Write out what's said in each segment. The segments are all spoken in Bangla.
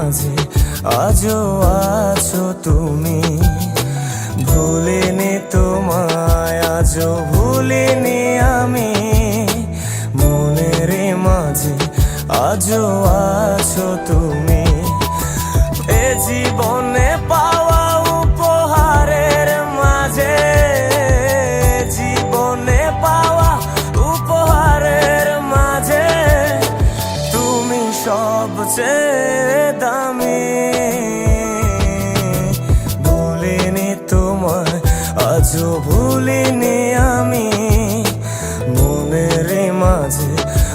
মাঝে আজও আছো তুমি। ভুলিনি তোমায়, আজও ভুলিনি আমি। মনের মাঝে আজও আছো তুমি। এ জীবনে পাওয়া উপহারের মাঝে, জীবনে পাওয়া উপহারের মাঝে, তুমি সবচেয়ে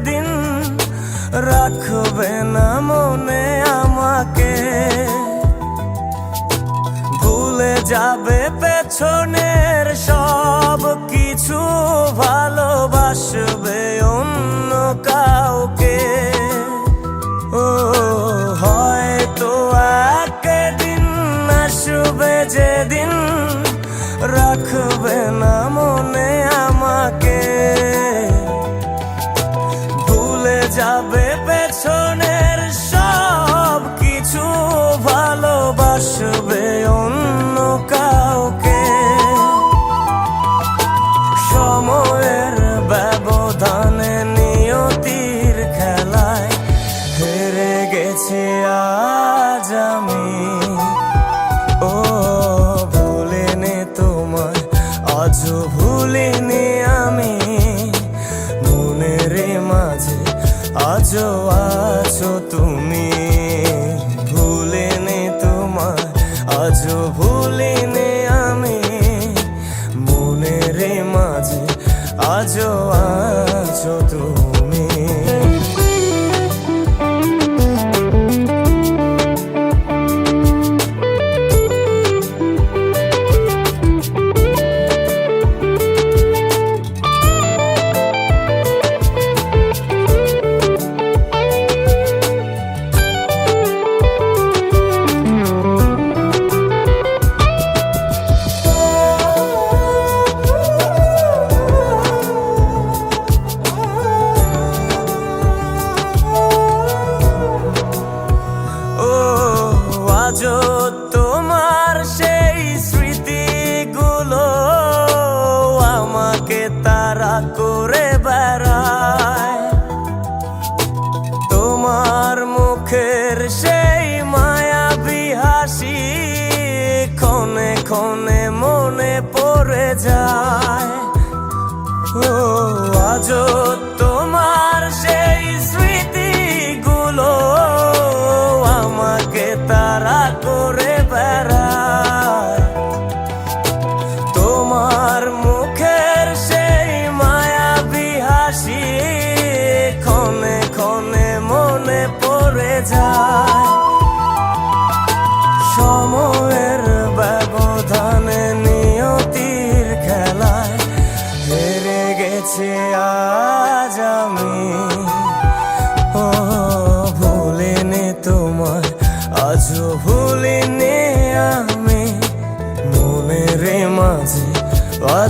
যেদিন রাখবে না মনে আমাকে। ভুলে যাবে পেছনের সব কিছু ভালোবাসবে অন্য কাউকে। ভালোবাসবে অন্য কাউকে। সময়ের ব্যবধানে নিয়তির খেলায় হেরে গেছি আজ আমি। ও ভুলিনি তোমায়, আজও ভুলিনি আমি। মনের মাঝে আজও আছো তুমি। আজও ভুলিনি ক্ষণে ক্ষণে মনে পড়ে যায়। ও আজও